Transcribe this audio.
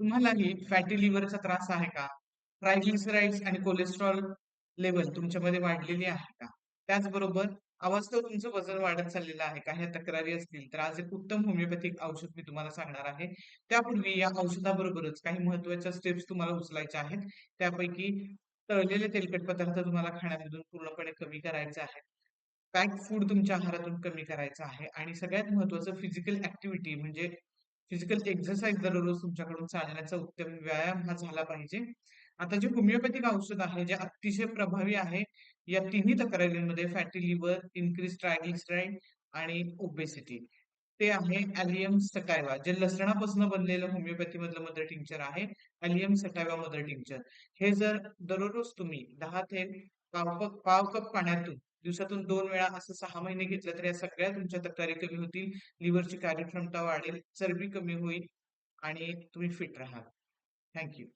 तुम्हालाही फॅटी लिव्हरचा त्रास आहे का? ट्रायग्लिसराइड्स आणि कोलेस्ट्रॉल लेवल तुमच्यामध्ये वाढलेली आहे का? त्याचबरोबर अवास्तव तुमचं वजन वाढत चाललेलं आहे का? ह्या तक्रारी असतील तर आज एक उत्तम होमिओपॅथिक औषध मी तुम्हाला सांगणार आहे. त्यापूर्वी या औषधाबरोबरच काही महत्त्वाच्या स्टेप्स तुम्हाला उचलायच्या आहेत. त्यापैकी तळलेले तेलकट पदार्थ तुम्हाला खाण्यामधून पूर्णपणे कमी करायचे आहेत. पॅक फूड तुमच्या आहारातून कमी करायचं आहे. आणि सगळ्यात महत्वाचं फिजिकल ऍक्टिव्हिटी म्हणजे फिजिकल एक्सरसाइज दररोज तुमच्याकडून चालण्याचा उत्तम व्यायाम हा झाला पाहिजे. आता जे होमिओपॅथिक औषध आहे जे अतिशय प्रभावी आहे या तिन्ही तक्रारींमध्ये फॅटी लिव्हर इन्क्रीज ट्रायग्लिसराईड आणि ओबेसिटी ते आहे अलियम सटायवा जे लसणापासून बनलेलं होमिओपॅथी मधलं मदर टिंचर आहे अलियम सकायवा मदर टिंचर हे जर दररोज तुम्ही दहा ते पाव कप पाव कप पाण्यातून दिवसातून दोन वेळा असं सहा महिने घेतलं तर या सगळ्या तुमच्या तक्रारी कमी होतील लिव्हरची कार्यक्षमता वाढेल चरबी कमी होईल आणि तुम्ही फिट राहाल. थँक्यू